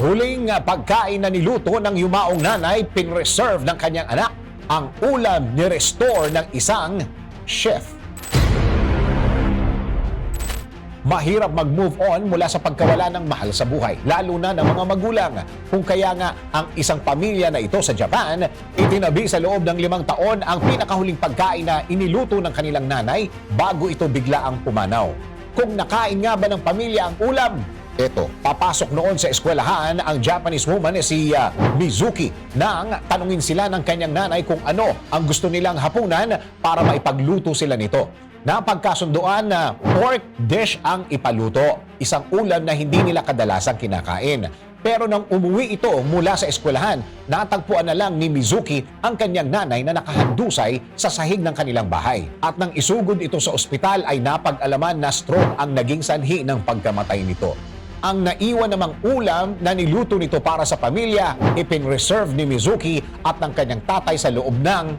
Huling pagkain na niluto ng yumaong nanay, pinreserve ng kanyang anak ang ulam ni restore ng isang chef. Mahirap mag-move on mula sa pagkawala ng mahal sa buhay, lalo na ng mga magulang. Kung kaya nga ang isang pamilya na ito sa Japan, itinabi sa loob ng limang taon ang pinakahuling pagkain na iniluto ng kanilang nanay bago ito bigla ang pumanaw. Kung nakain nga ba ng pamilya ang ulam, ito, papasok noon sa eskwelahan ang Japanese woman na si ah, Mizuki nang tanungin sila ng kanyang nanay kung ano ang gusto nilang hapunan para maipagluto sila nito. Napagkasunduan na pork dish ang ipaluto, isang ulam na hindi nila kadalasang kinakain. Pero nang umuwi ito mula sa eskwelahan, natagpuan na lang ni Mizuki ang kanyang nanay na nakahandusay sa sahig ng kanilang bahay. At nang isugod ito sa ospital ay napag-alaman na stroke ang naging sanhi ng pagkamatay nito. Ang naiwan namang ulam na niluto nito para sa pamilya, ipinreserve ni Mizuki at ng kanyang tatay sa loob ng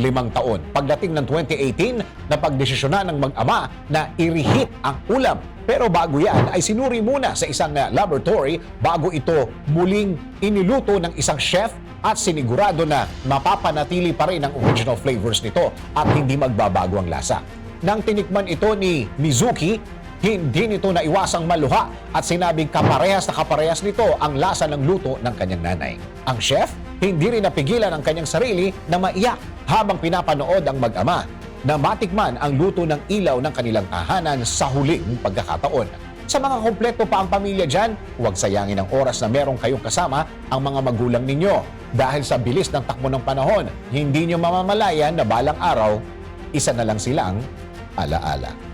limang taon. Pagdating ng 2018, napagdesisyonan ng mag-ama na i-reheat ang ulam. Pero bago yan ay sinuri muna sa isang uh, laboratory bago ito muling iniluto ng isang chef at sinigurado na mapapanatili pa rin ang original flavors nito at hindi magbabago ang lasa. Nang tinikman ito ni Mizuki, hindi nito naiwasang maluha at sinabing kaparehas na kaparehas nito ang lasa ng luto ng kanyang nanay. Ang chef, hindi rin napigilan ang kanyang sarili na maiyak habang pinapanood ang mag-ama na matikman ang luto ng ilaw ng kanilang tahanan sa huling pagkakataon. Sa mga kompleto pa ang pamilya dyan, huwag sayangin ang oras na merong kayong kasama ang mga magulang ninyo. Dahil sa bilis ng takbo ng panahon, hindi nyo mamamalayan na balang araw, isa na lang silang alaala.